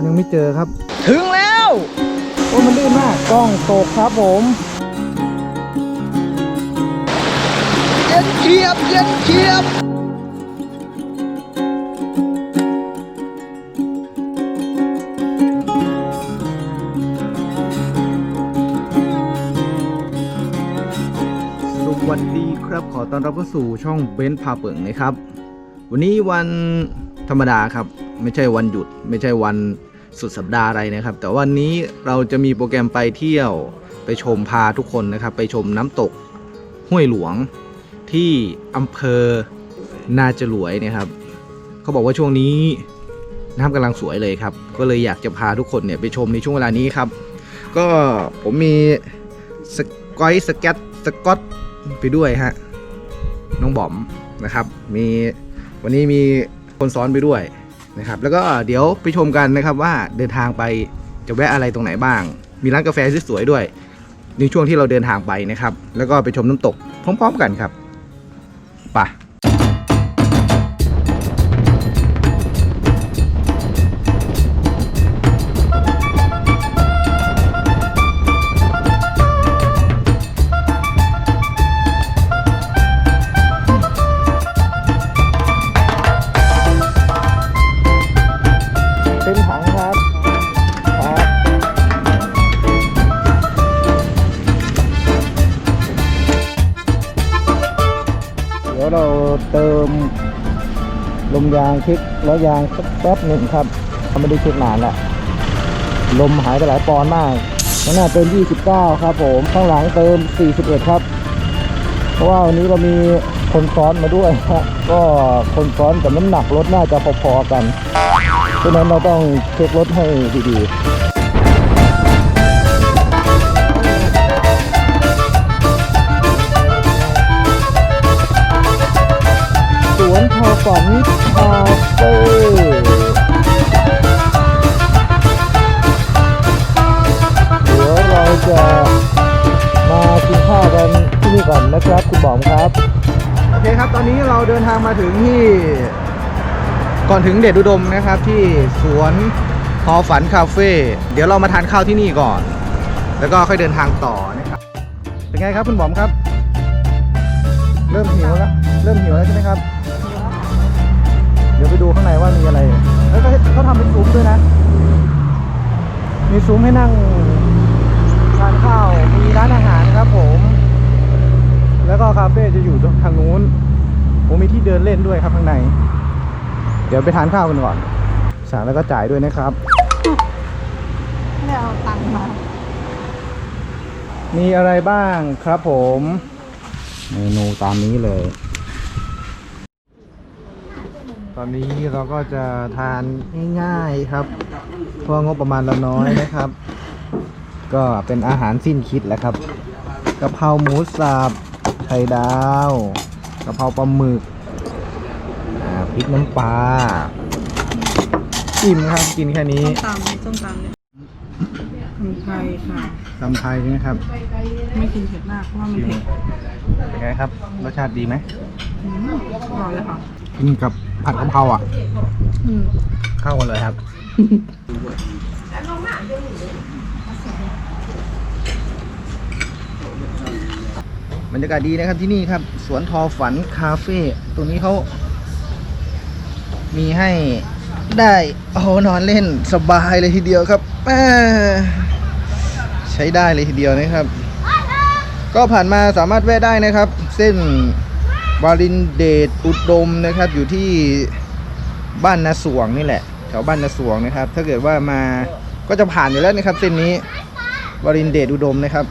คนยังไม่เจอครับ ถึงแล้ว โอ้มันลื่นมากกล้องตกครับผมเย็นเชียบเย็นเชียบสวัสดีครับขอต้อนรับเข้าสู่ช่องเบนซ์พาเปิงนะครับ วันนี้วันธรรมดาครับ ไม่ใช่วันหยุด ไม่ใช่วัน สุดสัปดาห์อะไรนะครับ แต่วันนี้เราจะมีโปรแกรมไปเที่ยวไปชมพาทุกคนนะครับ ไปชมน้ำตกห้วยหลวงที่อำเภอนาจรวยนะครับเขาบอกว่าช่วงนี้น้ำกำลังสวยเลยครับ ก็เลยอยากจะพาทุกคนเนี่ยไปชมในช่วงเวลานี้ครับ ก็ผมมีสกอยสเก็ตสกอตไปด้วยฮะน้องบอมนะครับ มีวันนี้มีคนซ้อนไปด้วย นะครับแล้วก็เดี๋ยวไปชมกันนะครับว่าเดินทางไปจะแวะอะไรตรงไหนบ้าง มีร้านกาแฟสวยๆด้วยในช่วงที่เราเดินทางไปนะครับ แล้วก็ไปชมน้ำตกพร้อมๆกันครับไป เช็คล้อยางสักแป๊บหนึ่งครับเขาไม่ได้เช็คนานละลมหายไปหลายปอนด์มากข้างหน้าเติม 29 ครับผมข้างหลังเติม 41 ครับ เพราะว่าวันนี้เรามีคนซ้อนมาด้วยครับก็คนซ้อนกับน้ำหนักรถน่าจะพอๆกันเพราะฉะนั้นเราต้องเช็ครถให้ดีๆ สวนพอฝันคาเฟ่เดี๋ยวเราจะมากินข้าวกันที่นี่ก่อนนะครับคุณบอมครับ โอเคครับ ตอนนี้เราเดินทางมาถึงที่ก่อนถึงเดชอุดมนะครับที่สวนหอฝันคาเฟ่เดี๋ยวเรามาทานข้าวที่นี่ก่อน แล้วก็ค่อยเดินทางต่อนะครับ เป็นไงครับคุณบอมครับ เริ่มหิวแล้ว เริ่มหิวแล้วใช่ไหมครับเดี๋ยวไปดูข้างในว่ามีอะไรแล้วก็เขาทำเป็นซุ้มด้วยนะ มีซุ้มให้นั่งทานข้าว มีร้านอาหารครับผม แล้วก็คาเฟ่จะอยู่ตรงทางนู้น ผมมีที่เดินเล่นด้วยครับข้างใน เดี๋ยวไปทานข้าวกันก่อน สั่งแล้วก็จ่ายด้วยนะครับไม่เอาตังค์มา มีอะไรบ้างครับผม เมนูตามนี้เลยต อนนี้เราก็จะทานง่ายๆครับ เพราะงบประมาณเราน้อยนะครับ ก็เป็นอาหารสิ้นคิดแหล้วครับกะเพราหมูสับไข่ดาวกะเพราปลาหมึกอ่าพริกน้ำปลาอิ่มครับกินแค่นี้ส้มตำส้มตำเนี่ยคนไทยค่ะตำไทยใช่ไหมครับ ไม่กินเผ็ดมากเพราะว่ามันเผ็ดเป็นไงครับรสชาติดีไหมอืมอร่อยเลยค่ะ กินกับผัดกะเพราอะอืมเข้ากันเลยครับ บรรยากาศดีนะครับที่นี่ครับ สวนทอฝันคาเฟ่ตรงนี้เขามีให้ได้โอ้โหนอนเล่นสบายเลยทีเดียวครับแม่ใช้ได้เลยทีเดียวนะครับ ก็ผ่านมาสามารถแวะได้นะครับ เส้น วารินเดชอุดมนะครับ อยู่ที่บ้านนาสวงนี่แหละ แถวบ้านนาสวงนะครับ ถ้าเกิดว่ามาก็จะผ่านอยู่แล้วนะครับเส้นนี้วารินเดชอุดมนะครับ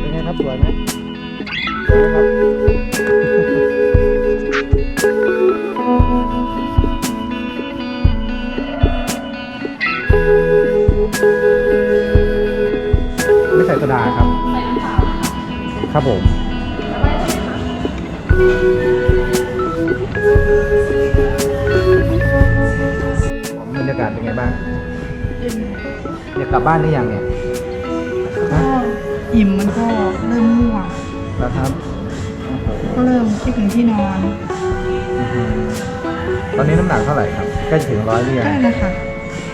เป็นไงครับสวยไหมสวยครับ ดาครับ ครับผม บรรยากาศเป็นไงบ้างอยากกลับบ้านหรือยังเนี่ยก็อิ่มมันก็เริ่มม่วงแล้วครับโอ้โหก็เริ่มคิดถึงที่นอนตอนนี้น้ำหนักเท่าไหร่ครับใกล้จะถึงร้อยหรือยังใกล้แล้วค่ะ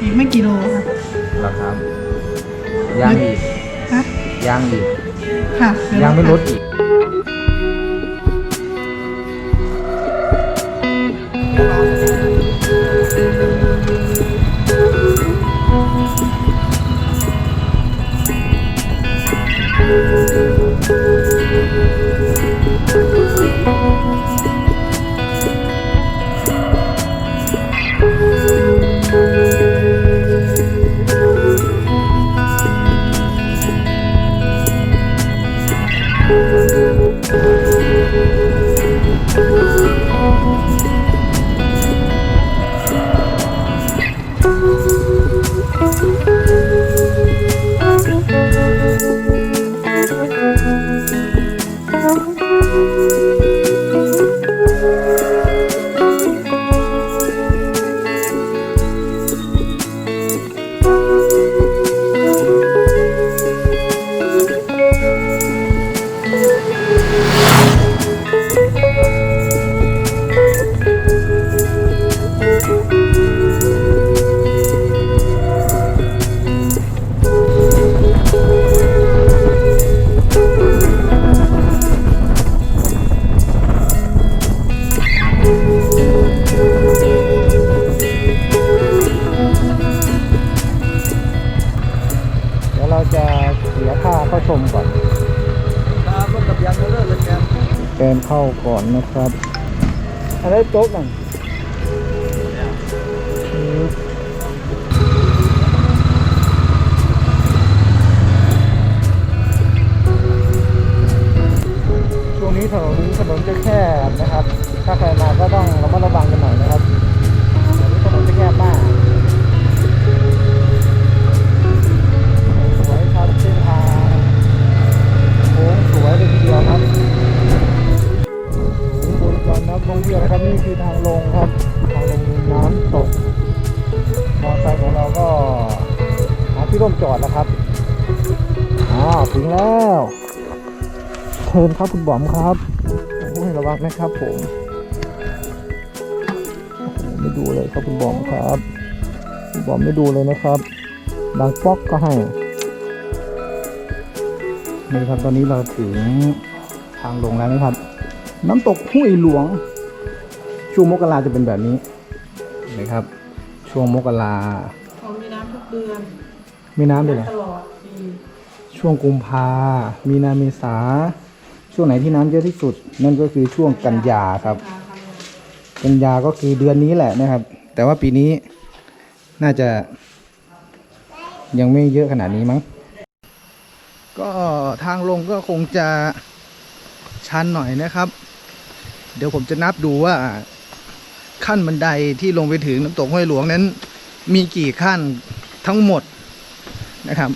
อีกไม่กี่โลค่ะราคาย่างอีกฮะ ย่างอีกค่ะเดี๋วยังไม่ลดอีก จะเสียค่าเข้าชมก่อนครับรถกับยางเลิกเลยแกแกนเข้าก่อนนะครับอะไรโต๊ะหน่อยช่วงนี้ถนนถนนจะแคบนะครับ ถ้าใครมาก็ต้องระมัดระวังกันหน่อยนะครับถนนจะแคบมาก เชิญครับคุณบอมครับโอ้ยระวังนะครับผมโอ้โหไม่ดูเลยครับคุณบอมครับคุณบอมไม่ดูเลยนะครับดังป๊อกก็ให้นี่ครับตอนนี้เราถึงทางลงแล้วนะครับ น้ำตกห้วยหลวง ช่วงมกราจะเป็นแบบนี้นะครับ ช่วงมกราเขามีน้ำทุกเดือนมีน้ำด้วยเหรอตลอดปีช่วงกุมภามีนาเมษา ช่วงไหนที่น้ำเยอะที่สุด นั่นก็คือช่วงกันยาครับ กันยาก็คือเดือนนี้แหละนะครับ แต่ว่าปีนี้น่าจะยังไม่เยอะขนาดนี้มั้ง ก็ทางลงก็คงจะชันหน่อยนะครับ เดี๋ยวผมจะนับดูว่าขั้นบันไดที่ลงไปถึงน้ำตกห้วยหลวงนั้น มีกี่ขั้นทั้งหมดนะครับ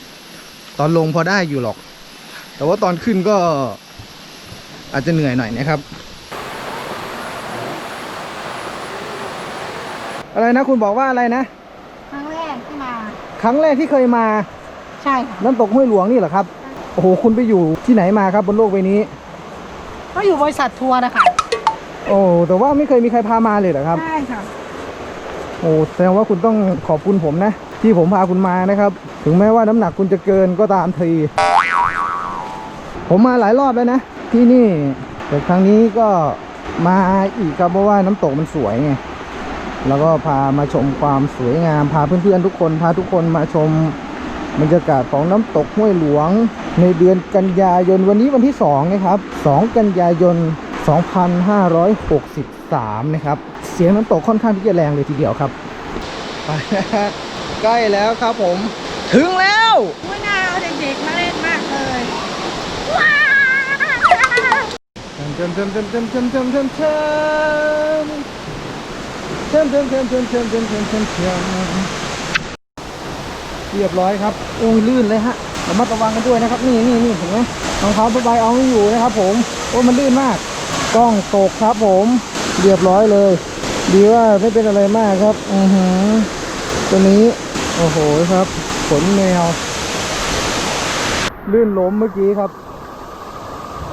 ตอนลงพอได้อยู่หรอก แต่ว่าตอนขึ้นก็ อาจจะเหนื่อยหน่อยนะครับ อะไรนะคุณบอกว่าอะไรนะ ครั้งแรกที่มา ครั้งแรกที่เคยมาใช่ค่ะน้ำตกห้วยหลวงนี่เหรอครับโอ้โหคุณไปอยู่ที่ไหนมาครับบนโลกใบนี้ ก็อยู่บริษัททัวร์นะคะโอ้แต่ว่าไม่เคยมีใครพามาเลยเหรอครับ ใช่ค่ะ โอ้แสดงว่าคุณต้องขอบคุณผมนะ ที่ผมพาคุณมานะครับ ถึงแม้ว่าน้ำหนักคุณจะเกินก็ตามที ผมมาหลายรอบแล้วนะ ที่นี่แต่ครั้งนี้ก็มาอีกครับเพราะว่าน้ำตกมันสวยไงแล้วก็พามาชมความสวยงาม พาเพื่อนๆทุกคนพาทุกคนมาชมบรรยากาศของน้ำตกห้วยหลวง ในเดือนกันยายนวันนี้วันที่2นะครับ2กันยายน 2563 นะครับ เสียงน้ำตกค่อนข้างที่จะแรงเลยทีเดียวครับใกล้แล้วครับผม ถึงแล้วไม่น่าเอาเด็กๆมาเล่นมาก เติมเติมเติมเติมเติมเติมเติมเติมเติมเติมเติมเติมเติมเติมเติมเติมเติมเรียบร้อยครับโอ้ยลื่นเลยฮะระมัดระวังกันด้วยนะครับ นี่นี่นี่เห็นไหมรองเท้าผ้าใบเอาไม่อยู่นะครับ ผมโอ้มันลื่นมากกล้องตกครับ ผม เรียบร้อยเลย ดีว่าไม่เป็นอะไรมากครับอือหือตัวนี้โอ้โหครับ ขนแมว ลื่นล้มเมื่อกี้ครับ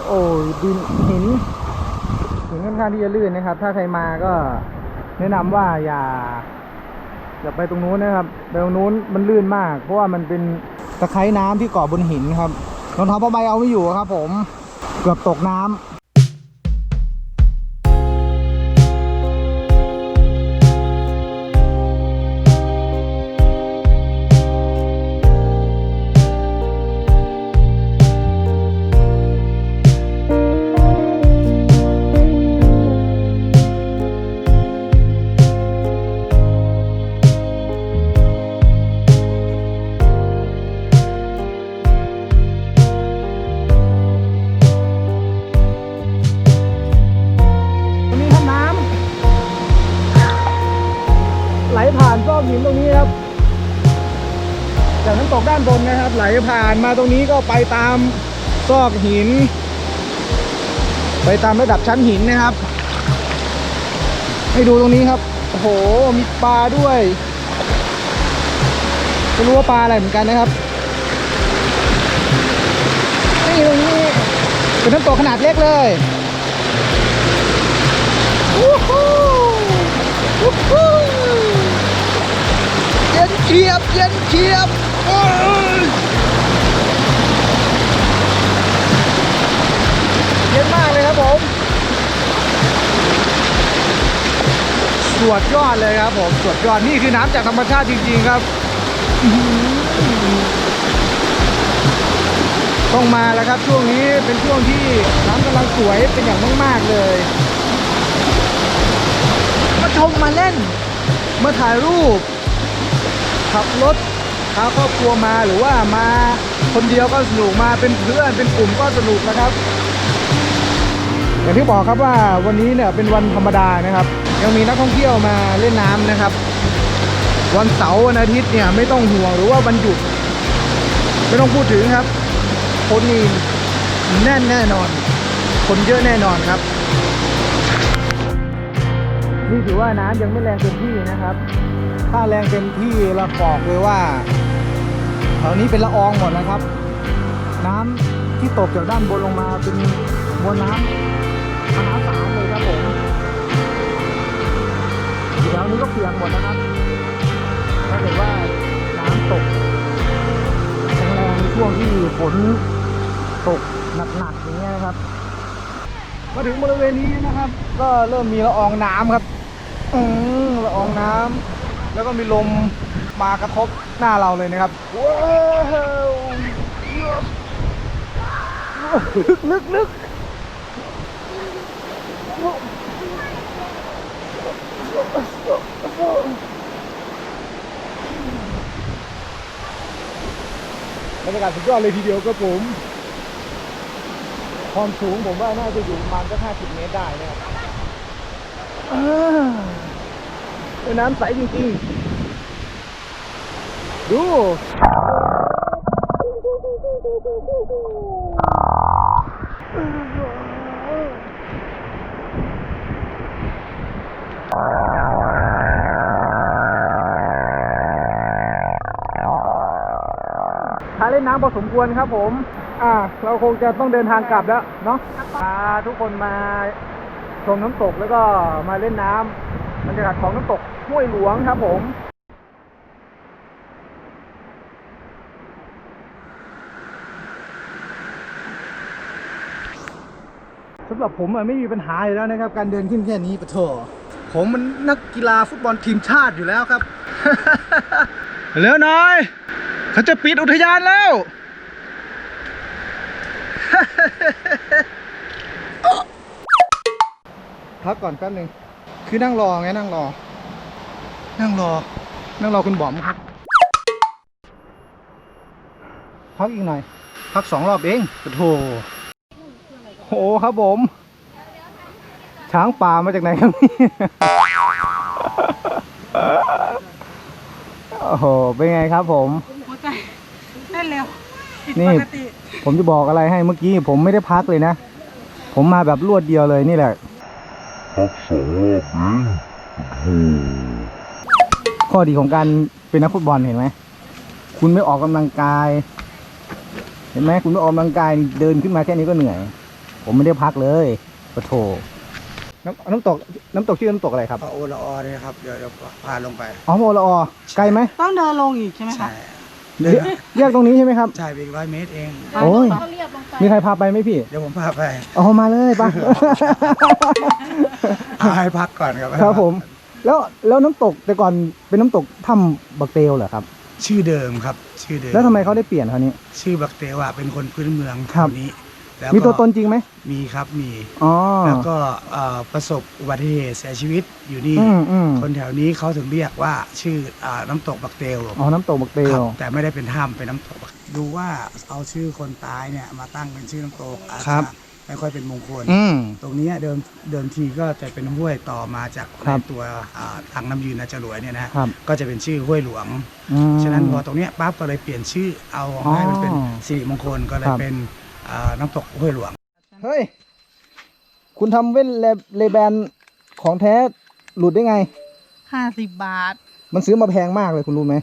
โอ้ยดินหินหินค่อนข้างที่จะลื่นนะครับ ถ้าใครมาก็แนะนำว่าอย่าอย่าไปตรงนู้นนะครับไปตรงนู้นมันลื่นมาก เพราะว่ามันเป็นตะไคร้น้ำที่เกาะบนหินครับรองเท้าผ้าใบเอาไม่อยู่ครับ ผมเกือบตกน้ำ ด้านบนนะครับ ไหลผ่านมาตรงนี้ก็ไปตามซอกหิน ไปตามระดับชั้นหินนะครับ ให้ดูตรงนี้ครับโอ้โหมีปลาด้วยไม่รู้ว่าปลาอะไรเหมือนกันนะครับนี่ตรงนี้เป็นน้ำตกขนาดเล็กเลยวู้ฮู้วู้ฮู้เย็นเชียบเย็นเชียบ เย็นมากเลยครับผม สวดยอดเลยครับผมสวดยอดนี่คือน้ำจากธรรมชาติจริงๆครับ ต้องมาแล้วครับช่วงนี้เป็นช่วงที่น้ำกำลังสวยเป็นอย่างมาก ๆเลยมาชมมาเล่น มาถ่ายรูปขับรถ พาครอบครัวมาหรือว่ามาคนเดียวก็สนุกมาเป็นเพื่อนเป็นกลุ่มก็สนุกนะครับ อย่างที่บอกครับว่าวันนี้เนี่ยเป็นวันธรรมดานะครับ ยังมีนักท่องเที่ยวมาเล่นน้ำนะครับ วันเสาร์วันอาทิตย์เนี่ยไม่ต้องห่วงหรือว่าวันหยุดไม่ต้องพูดถึงครับ คนนี่แน่นแน่นอน คนเยอะแน่นอนครับนี่ถือว่าน้ำยังไม่แรงเต็มที่นะครับ ถ้าแรงเต็มที่เราบอกเลยว่า ถวนี้เป็นละอองหมดแล้วครับ น้ำที่ตกจากด้านบนลงมาเป็นมวลน้ำมหาศาลเลยครับผมแถวนี้ก็เปียกหมดนะครับ ถ้าเกิดว่าน้ำตกแรงในช่วงที่ฝนตกหนักๆอย่างเงี้ยนะครับ มาถึงบริเวณนี้นะครับ ก็เริ่มมีละอองน้ำครับ อืละอองน้ำแล้วก็มีลม มากระทบหน้าเราเลยนะครับว้าวลึกลึกลึกบรรยากาศสุดยอดเลยทีเดียวครับผมความสูงผมว่าน่าจะอยู่ประมาณสัก50 เมตรได้นะครับอ่าเป็นน้ำใสจริงๆ ดู ถ้าเล่นน้ำพอสมควรครับผม อ่า เราคงจะต้องเดินทางกลับแล้วเนาะพาทุกคนมาชมน้ำตกแล้วก็มาเล่นน้ำบรรยากาศของน้ำตกห้วยหลวงครับผม หรับผมอะไม่มีปัญหาอยู่แล้วนะครับ การเดินขึ้นแค่นี้ปะโถผมมันนักกีฬาฟุตบอลทีมชาติอยู่แล้วครับ เร็วหน่อยเขาจะปิดอุทยานแล้ว พักก่อนแป๊บหนึ่งคือนั่งรอไงนั่งรอ นั่งรอ นั่งรอคุณบอมครับ พักอีกหน่อย พักสองรอบเองปะโถ โอ้ครับผม ช้างป่ามาจากไหนครับเนี่ยโอ้โห เป็นไงครับผม หัวใจเต้นเร็วผิดนี่ ปกติผมจะบอกอะไรให้เมื่อกี้ผมไม่ได้พักเลยนะ ผมมาแบบรวดเดียวเลยนี่แหละ พักสองรอบเองโอ้โห ข้อดีของการเป็นนักฟุตบอลเห็นไหม คุณไม่ออกกำลังกาย เห็นไหมคุณไม่ออกกำลังกายเดินขึ้นมาแค่นี้ก็เหนื่อย ผมไม่ได้พักเลยปะโถน้ำน้ำตกน้ำตกชื่อน้ำตกอะไรครับพระโอละออเนี่ยครับเดี๋ยวเดี๋ยวพาลงไป อ๋อโมละออไกลไหมต้องเดินลงอีกใช่ไหมใช่คะเดินเรียกตรงนี้ใช่ไหมครับ ใช่ไปอีกร้อยเมตรเอง โอ้ยก็เรียบลงไปมีใครพาไปไหมพี่ เดี๋ยวผมพาไปอ๋อมาเลยปะเอาให้พักก่อนครับครับผม แล้วแล้วน้ำตกแต่ก่อนเป็นน้ำตกถ้ำบักเตลเหรอครับ ชื่อเดิมครับ ชื่อเดิมแล้วทำไมเขาได้เปลี่ยนคราวนี้ ชื่อบักเตวะเป็นคนพื้นเมืองครับแถวนี้ แล้วมีก็ตัวตนจริงไหมมีครับมี อ๋อ แล้วก็เอ่อประสบอุบัติเหตุเสียชีวิตอยู่นี่ อืมอืมคนแถวนี้เขาถึงเรียกว่าชื่ออาน้ำตกบักเตลอ๋อ น้ำตกบักเตครัล บแต่ไม่ได้เป็นถ้ำเป็นน้ำตกดูว่าเอาชื่อคนตายเนี่ยมาตั้งเป็นชื่อน้ำตกอาจครัจะบไม่ค่อยเป็นมงคล อืม ตรงเนี้ยเดิมเดิมทีก็จะเป็นห้วยต่อมาจากครับในตัวอ่าทางน้ำยืนนาจรวยเนี่ยนะครับ ก็จะเป็นชื่อห้วยหลวง อืม ฉะนั้นพอตรงเนี้ยปั๊บก็เลยเปลี่ยนชื่อเอาอ๋อให้มันเป็นสิริมงคลก็เลคยรับ เป็นอ่า น้ำตกห้วยหลวง เฮ้ย คุณทำเว้นเลเลแบนของแท้หลุดได้ไง ห้าสิบบาทมันซื้อมาแพงมากเลยคุณรู้ไหม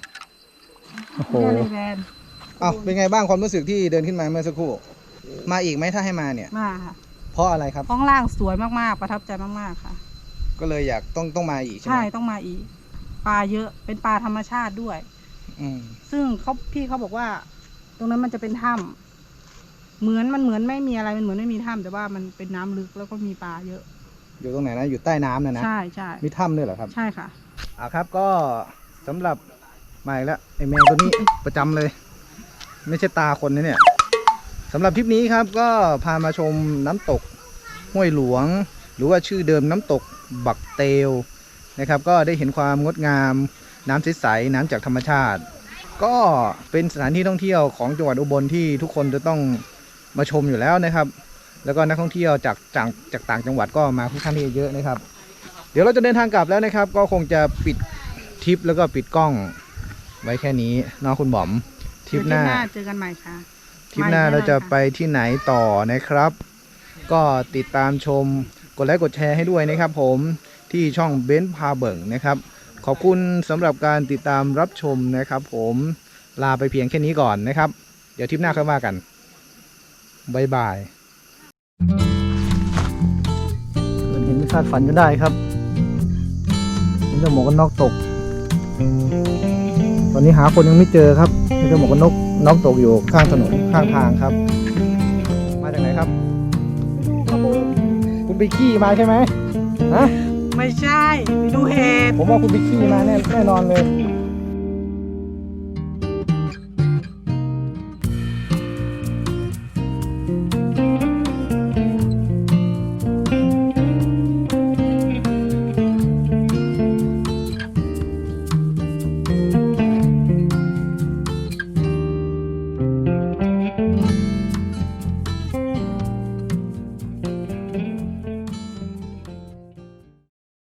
โอ้โหเรียบแบนอ้าวเป็นไงบ้างความรู้สึกที่เดินขึ้นมาเมื่อสักครู่ มาอีกไหมถ้าให้มาเนี่ย มาค่ะเพราะอะไรครับ ข้างล่างสวยมากๆ ประทับใจมากๆค่ะ ก็เลยอยากต้องต้องมาอีกใช่ไหใช่มต้องมาอีก ปลาเยอะเป็นปลาธรรมชาติด้วย อืมซึ่งเขาพี่เขาบอกว่า ตรงนั้นมันจะเป็นถ้ำ เหมือนมันเหมือนไม่มีอะไรมันเหมือนไม่มีถ้ำแต่ว่ามันเป็นน้ำลึกแล้วก็มีปลาเยอะ อยู่ตรงไหนนะ อยู่ใต้น้ำนะนะ ใช่ใช่มีถ้ำด้วยเหรอครับ ใช่ค่ะ อ่าครับก็สำหรับมาอีกแล้วไอแมวตัวนี้ประจำเลย ไม่ใช่ตาคนนะเนี่ยสำหรับทริปนี้ครับก็พามาชมน้ำตกห้วยหลวง หรือว่าชื่อเดิมน้ำตกบักเตลนะครับ ก็ได้เห็นความงดงาม น้ำใสๆน้ำจากธรรมชาติ ก็เป็นสถานที่ท่องเที่ยวของจังหวัดอุบลที่ทุกคนจะต้อง มาชมอยู่แล้วนะครับ แล้วก็นักท่องเที่ยวจากจากจากต่างจังหวัดก็มาค่อนข้างที่จะเยอะนะครับ เดี๋ยวเราจะเดินทางกลับแล้วนะครับ ก็คงจะปิดทริปแล้วก็ปิดกล้องไว้แค่นี้เนาะคุณบอมทริปหน้าเจอกันใหม่ค่ะทริปหน้ามาอีกแน่นอนเราจะค่ะไปที่ไหนต่อนะครับ ก็ติดตามชมกดไลค์กดแชร์ให้ด้วยนะครับผมที่ช่องเบนซ์พาเบิงนะครับ ขอบคุณสำหรับการติดตามรับชมนะครับ ผมลาไปเพียงแค่นี้ก่อนนะครับ เดี๋ยวทริปหน้าค่อยว่ากัน บายบายเห็นไม่คาดฝันจนได้ครับนี่เจ้าหมวกกันน็อกตก ตอนนี้หาคนยังไม่เจอครับนี่เจ้าหมวกกันน็อกน็อกตกอยู่ข้างถนนข้างทางครับ มาจากไหนครับคุณไปขี้มาใช่ไหมฮะไม่ใช่ไปดูเหตุ ผมว่าคุณไปขี้มาแน่แน่นอนเลย